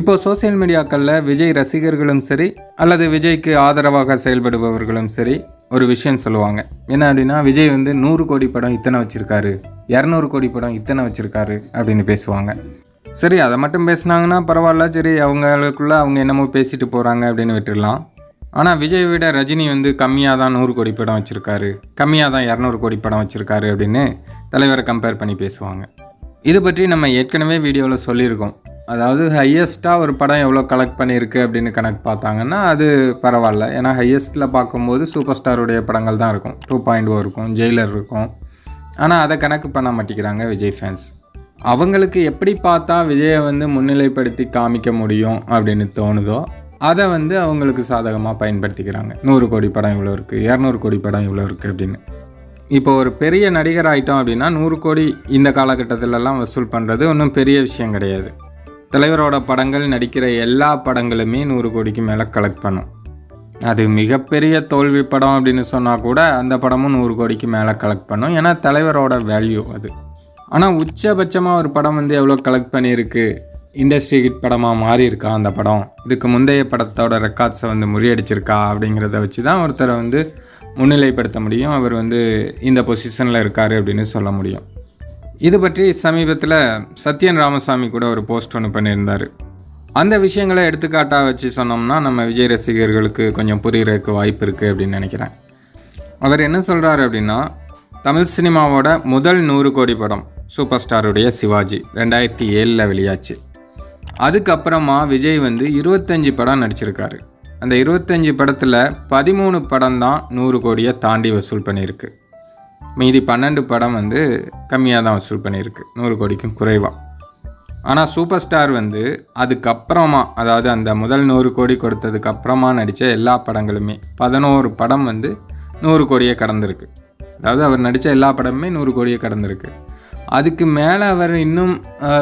இப்போ சோஷியல் மீடியாக்களில் விஜய் ரசிகர்களும் சரி அல்லது விஜய்க்கு ஆதரவாக செயல்படுபவர்களும் சரி ஒரு விஷயம் சொல்லுவாங்க. என்ன அப்படின்னா விஜய் வந்து நூறு கோடி படம் இத்தனை வச்சுருக்காரு இரநூறு கோடி படம் இத்தனை வச்சுருக்காரு அப்படின்னு பேசுவாங்க. சரி அதை மட்டும் பேசுனாங்கன்னா பரவாயில்ல சரி அவங்களுக்குள்ள அவங்க என்னமோ பேசிட்டு போகிறாங்க அப்படின்னு விட்டுடலாம். ஆனால் விஜய் விட ரஜினி வந்து கம்மியாக தான் நூறு கோடி படம் வச்சுருக்காரு கம்மியாக தான் இரநூறு கோடி படம் வச்சுருக்காரு அப்படின்னு தலைவரை கம்பேர் பண்ணி பேசுவாங்க. இது பற்றி நம்ம ஏற்கனவே வீடியோவில் சொல்லியிருக்கோம். அதாவது ஹையஸ்ட்டாக ஒரு படம் எவ்வளோ கலெக்ட் பண்ணியிருக்கு அப்படின்னு கணக்கு பார்த்தாங்கன்னா அது பரவாயில்ல. ஏன்னா ஹையஸ்ட்டில் பார்க்கும்போது சூப்பர் ஸ்டாருடைய படங்கள் தான் இருக்கும். டூ பாயிண்ட் ஓ இருக்கும் ஜெயிலர் இருக்கும். ஆனால் அதை கணக்கு பண்ண மாட்டேங்கிறாங்க விஜய் ஃபேன்ஸ் அவங்களுக்கு எப்படி பார்த்தா விஜயை வந்து முன்னிலைப்படுத்தி காமிக்க முடியும் அப்படின்னு தோணுதோ அதை வந்து அவங்களுக்கு சாதகமாக பயன்படுத்திக்கிறாங்க. நூறு கோடி படம் இவ்வளோ இருக்குது இரநூறு கோடி படம் இவ்வளோ இருக்குது அப்படின்னு. இப்போ ஒரு பெரிய நடிகர் ஆயிட்டோம் அப்படின்னா நூறு கோடி இந்த காலகட்டத்திலலாம் வசூல் பண்ணுறது ஒன்றும் பெரிய விஷயம் கிடையாது. தலைவரோட படங்கள் நடிக்கிற எல்லா படங்களுமே நூறு கோடிக்கு மேலே கலெக்ட் பண்ணும். அது மிகப்பெரிய தோல்வி படம் அப்படின்னு சொன்னால் கூட அந்த படமும் நூறு கோடிக்கு மேலே கலெக்ட் பண்ணும். ஏன்னா தலைவரோட வேல்யூ அது. ஆனால் உச்சபட்சமாக ஒரு படம் வந்து எவ்வளோ கலெக்ட் பண்ணியிருக்கு? இண்டஸ்ட்ரி ஹிட் படமாக மாறி இருக்கா அந்த படம்? இதுக்கு முந்தைய படத்தோட ரெக்கார்ட்ஸை வந்து முறியடிச்சிருக்கா அப்படிங்கிறத வச்சு தான் ஒருத்தரை வந்து முன்னிலைப்படுத்த முடியும். அவர் வந்து இந்த பொசிஷனில் இருக்கார் அப்படின்னு சொல்ல முடியும். இது பற்றி சமீபத்தில் சத்யன் ராமசாமி கூட ஒரு போஸ்ட் ஒன்று பண்ணியிருந்தார். அந்த விஷயங்களை எடுத்துக்காட்டாக வச்சு சொன்னோம்னா நம்ம விஜய் ரசிகர்களுக்கு கொஞ்சம் புரிகிறதுக்கு வாய்ப்பு இருக்குது அப்படின்னு நினைக்கிறேன். அவர் என்ன சொல்கிறாரு அப்படின்னா தமிழ் சினிமாவோட முதல் நூறு கோடி படம் சூப்பர் ஸ்டாருடைய சிவாஜி ரெண்டாயிரத்தி ஏழில் வெளியாச்சு. அதுக்கப்புறமா விஜய் வந்து இருபத்தஞ்சி படம் நடிச்சிருக்காரு. அந்த இருபத்தஞ்சி படத்தில் பதிமூணு படம் தான் நூறு கோடியை தாண்டி வசூல் பண்ணியிருக்கு. மீதி பன்னெண்டு படம் வந்து கம்மியாக தான் வசூல் பண்ணியிருக்கு. நூறு கோடிக்கும் குறைவாக ஆனால் சூப்பர் ஸ்டார் வந்து அதுக்கப்புறமா அதாவது அந்த முதல் நூறு கோடி கொடுத்ததுக்கு அப்புறமா நடித்த எல்லா படங்களுமே பதினோரு படம் வந்து நூறு கோடியை கடந்திருக்கு. அதாவது அவர் நடித்த எல்லா படமுமே நூறு கோடியை கடந்திருக்கு. அதுக்கு மேலே அவர் இன்னும்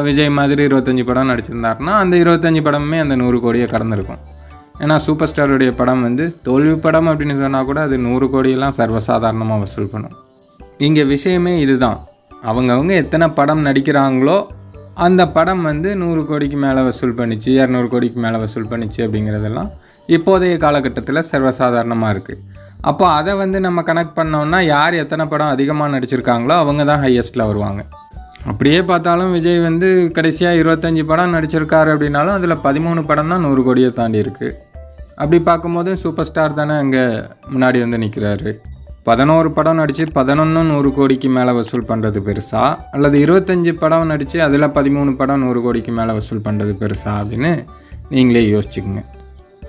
விஜய் மாதிரி இருபத்தஞ்சி படம் நடிச்சிருந்தாருன்னா அந்த இருபத்தஞ்சி படமுமே அந்த நூறு கோடியை கடந்திருக்கும். ஏன்னா சூப்பர் ஸ்டாருடைய படம் வந்து தோல்வி படம் அப்படின்னு சொன்னால் கூட அது நூறு கோடியெல்லாம் சர்வசாதாரணமாக வசூல் பண்ணும். இங்கே விஷயமே இதுதான். அவங்கவுங்க எத்தனை படம் நடிக்கிறாங்களோ அந்த படம் வந்து நூறு கோடிக்கு மேலே வசூல் பண்ணிச்சு இரநூறு கோடிக்கு மேலே வசூல் பண்ணிச்சு அப்படிங்கிறதெல்லாம் இப்போதைய காலகட்டத்தில் சர்வசாதாரணமாக இருக்குது அப்போ அதை வந்து நம்ம கனெக்ட் பண்ணோம்னா யார் எத்தனை படம் அதிகமாக நடிச்சிருக்காங்களோ அவங்க தான் ஹையஸ்ட்டில் வருவாங்க. அப்படியே பார்த்தாலும் விஜய் வந்து கடைசியாக இருபத்தஞ்சி படம் நடிச்சிருக்காரு அப்படின்னாலும் அதில் பதிமூணு படம் தான் நூறு கோடியை தாண்டி இருக்குது அப்படி பார்க்கும்போது சூப்பர் ஸ்டார் தானே அங்கே முன்னாடி வந்து நிற்கிறாரு பதினோரு படம் நடித்து பதினொன்று நூறு கோடிக்கு மேலே வசூல் பண்ணுறது பெருசா? அல்லது இருபத்தஞ்சி படம் நடித்து அதில் பதிமூணு படம் நூறு கோடிக்கு மேலே வசூல் பண்ணுறது பெருசா? அப்படின்னு நீங்களே யோசிச்சுக்கோங்க.